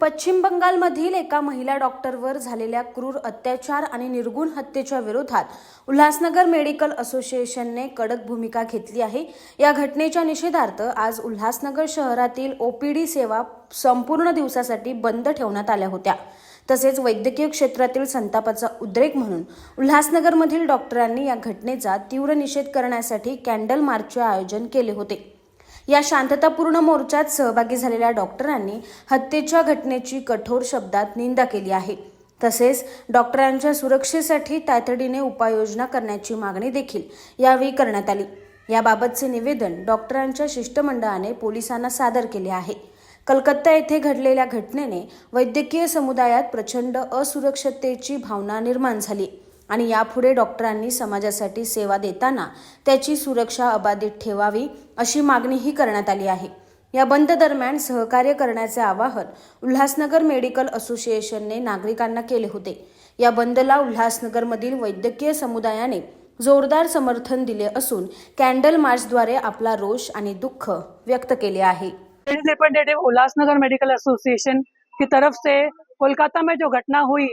पश्चिम बंगालमधील एका महिला डॉक्टरवर झालेल्या क्रूर अत्याचार आणि निर्गुण हत्येच्या विरोधात उल्हासनगर मेडिकल असोसिएशनने कडक भूमिका घेतली आहे. या घटनेच्या निषेधार्थ आज उल्हासनगर शहरातील ओपीडी सेवा संपूर्ण दिवसासाठी बंद ठेवण्यात आल्या होत्या. तसेच वैद्यकीय क्षेत्रातील संतापाचा उद्रेक म्हणून उल्हासनगरमधील डॉक्टरांनी या घटनेचा तीव्र निषेध करण्यासाठी कॅन्डल मार्चचे आयोजन केले होते. या शांततापूर्ण मोर्चात सहभागी झालेल्या डॉक्टरांनी हत्येच्या घटनेची कठोर शब्दात निंदा केली आहे. तसेच डॉक्टरांच्या सुरक्षेसाठी तातडीने उपाययोजना करण्याची मागणी देखील यावेळी करण्यात आली. याबाबतचे निवेदन डॉक्टरांच्या शिष्टमंडळाने पोलिसांना सादर केले आहे. कलकत्ता येथे घडलेल्या घटनेने वैद्यकीय समुदायात प्रचंड असुरक्षतेची भावना निर्माण झाली. आणि यापुढे डॉक्टरांनी समाजासाठी सेवा देताना त्याची सुरक्षा अबाधित ठेवावी अशी मागणीही करण्यात आली आहे. या बंद दरम्यान सहकार्य करण्याचे आवाहन उल्हासनगर मेडिकल असोसिएशनने नागरिकांना केले होते. या बंदला उल्हासनगरमधील वैद्यकीय समुदायाने जोरदार समर्थन दिले असून कॅन्डल मार्चद्वारे आपला रोष आणि दुःख व्यक्त केले आहे. उल्हासनगर मेडिकल एसोसिएशन की तरफ से कोलकाता में जो घटना हुई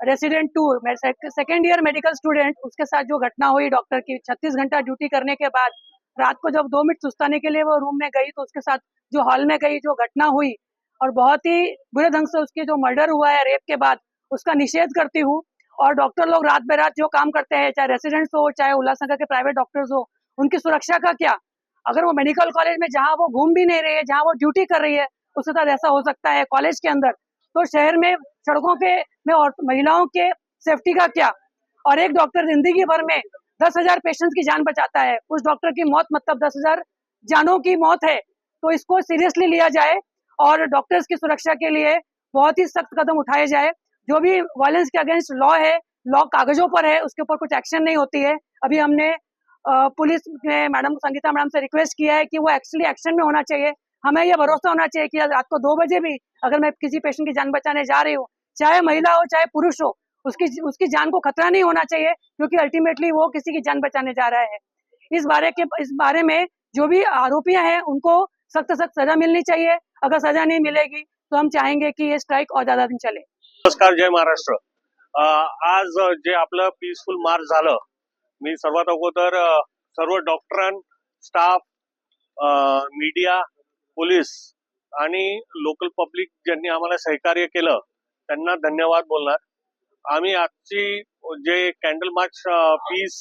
रेसिडेंट टू मैं सेकेंड ईयर मेडिकल स्टूडेंट उसके साथ जो घटना हुई डॉक्टर की 36 घंटा ड्यूटी करने के बाद, रात को जब दो मिनट सुस्ताने के लिए वो रूम में गई तो उसके साथ जो हॉल में गई, जो घटना हुई, और बहुत ही बुरे ढंग से उसकी जो मर्डर हुआ है रेप के बाद, उसका निषेध करती हूँ, और डॉक्टर लोग रात बेरात जो काम करते हैं, चाहे रेसिडेंट्स हो, चाहे उल्लासनगर के प्राइवेट डॉक्टर्स हो, उनकी सुरक्षा का क्या? अगर वो मेडिकल कॉलेज में जहाँ वो घूम भी नहीं रही है जहाँ वो ड्यूटी कर रही है, उसके साथ ऐसा हो सकता है कॉलेज के अंदर तो शहर में, सड़कों पे में और महिलाओं के सेफ्टी का क्या? और एक डॉक्टर ज़िंदगी भर में दस हज़ार पेशेंट की जान बचाता है। उस डॉक्टर की मौत मतलब दस हज़ार जानों की मौत है। तो इसको सीरियसली लिया जाए और डॉक्टर्स की सुरक्षा के लिए बहुत ही सख्त कदम उठाए जाए। जो भी वायलेंस के अगेंस्ट लॉ है लॉ कागजों पर है, उसके ऊपर कुछ एक्शन नहीं होती है। अभी हमने पुलिस ने मैडम, संगीता मैडम से रिक्वेस्ट किया है कि वो एक्चुअली एक्शन में होना चाहिए। हमें ये भरोसा होना चाहिए कि रात को दो बजे भी अगर मैं किसी पेशेंट की जान बचाने जा रही हूँ, चाहे महिला हो, चाहे पुरुष हो, उसकी उसकी जान को खतरा नहीं होना चाहिए क्योंकि अल्टीमेटली वो किसी की जान बचाने जा रहा है। इस बारे के, इस बारे में जो भी आरोपियाँ हैं, उनको सख्त सख्त सजा मिलनी चाहिए। अगर सजा नहीं मिलेगी तो हम चाहेंगे कि ये स्ट्राइक और ज़्यादा दिन चले। नमस्कार, जय महाराष्ट्र। आज जे आपलं पीसफुल मार्च झालं, मी सर्वात अगोदर सर्व डॉक्टरां स्टाफ मीडिया पोलीस आणि लोकल पब्लिक ज्यांनी आम्हाला सहकार्य केलं त्यांना धन्यवाद बोलणार. आम्ही आजची जे कॅन्डल मार्च पीस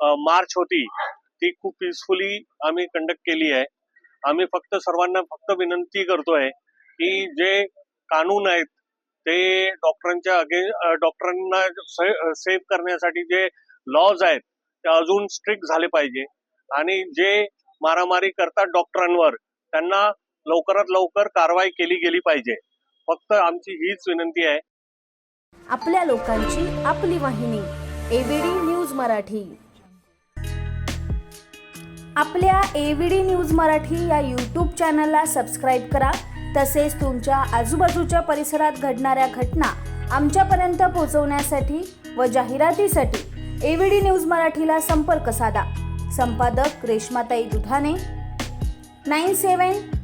मार्च होती ती खूप पीसफुली आम्ही कंडक्ट केली आहे. आम्ही फक्त सर्वांना फक्त विनंती करतोय की जे कानून आहेत ते डॉक्टरांच्या अगे डॉक्टरांना सेव्ह करण्यासाठी जे लॉज आहेत ते अजून स्ट्रिक्ट झाले पाहिजे. आणि जे मारामारी करतात डॉक्टरांवर त्यांना लवकरात लवकर कारवाई केली गेली पाहिजे. फक्त आमची हीच विनंती आहे. आपल्या लोकांची आपली वाहिनी एबीडी न्यूज मराठी. आपल्या एबीडी न्यूज मराठी या यूट्यूब चॅनलला सबस्क्राईब करा. तसेच तुमच्या आजूबाजूच्या परिसरात घडणाऱ्या घटना आमच्यापर्यंत पोहोचवण्यासाठी व जाहिरातीसाठी एबीडी न्यूज मराठीला संपर्क साधा. संपादक Reshmatai Dudhane. Nine seven